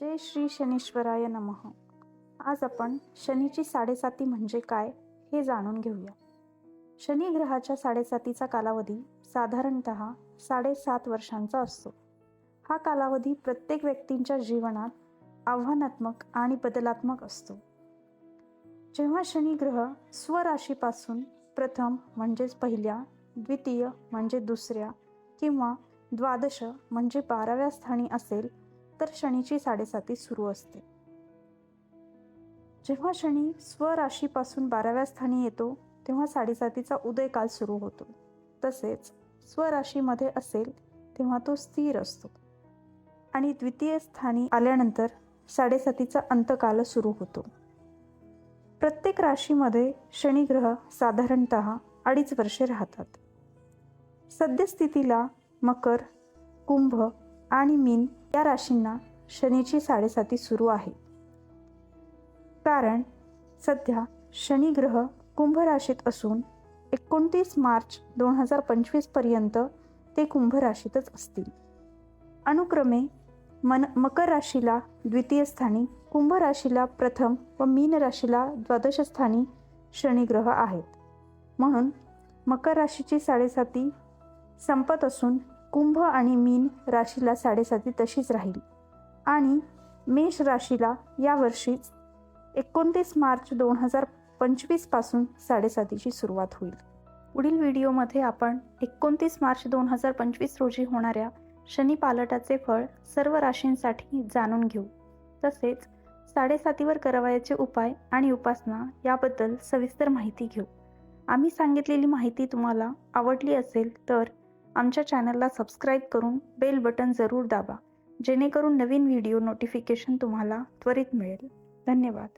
जय श्री शनीश्वराय नमः. आज आपण शनीची साडेसाती म्हणजे काय हे जाणून घेऊया. शनी ग्रहाच्या साडेसातीचा कालावधी साधारणत साडेसात वर्षांचा असतो. हा कालावधी प्रत्येक व्यक्तींच्या जीवनात आव्हानात्मक आणि बदलात्मक असतो. जेव्हा शनी ग्रह स्वराशीपासून प्रथम म्हणजेच पहिल्या द्वितीय म्हणजे दुसऱ्या किंवा द्वादश म्हणजे बाराव्या स्थानी असेल तर शनीची साडेसाती सुरू असते. जेव्हा शनी स्वराशीपासून बाराव्या स्थानी येतो तेव्हा साडेसातीचा उदयकाल सुरू होतो. तसेच स्वराशीमध्ये असेल तेव्हा तो स्थिर असतो. आणि द्वितीय स्थानी आल्यानंतर साडेसातीचा अंतकाल सुरू होतो. प्रत्येक राशीमध्ये शनिग्रह साधारणत अडीच वर्षे राहतात. सद्यस्थितीला मकर कुंभ आणि मीन या राशींना शनीची साडेसाती सुरू आहे. कारण सध्या शनी ग्रह कुंभ राशीत असून एकोणतीस मार्च दोन हजार पंचवीसपर्यंत ते कुंभ राशीतच असतील. अनुक्रमे मन मकर राशीला द्वितीय स्थानी कुंभ राशीला प्रथम व मीन राशीला द्वादशस्थानी शनिग्रह आहेत. म्हणून मकर राशीची साडेसाती संपत असून कुंभ आणि मीन राशीला साडेसाती तशीच राहील. आणि मेष राशीला यावर्षीच एकोणतीस मार्च दोन हजार पंचवीसपासून साडेसातीची सुरुवात होईल. पुढील व्हिडिओमध्ये आपण एकोणतीस मार्च दोन हजार पंचवीस रोजी होणाऱ्या शनी पालटाचे फळ सर्व राशींसाठी जाणून घेऊ. तसेच साडेसातीवर करावयाचे उपाय आणि उपासना याबद्दल सविस्तर माहिती घेऊ. आम्ही सांगितलेली माहिती तुम्हाला आवडली असेल तर आमच्या चॅनलला सबस्क्राईब करून बेल बटन जरूर दाबा जेणेकरून नवीन व्हिडिओ नोटिफिकेशन तुम्हाला त्वरित मिळेल. धन्यवाद.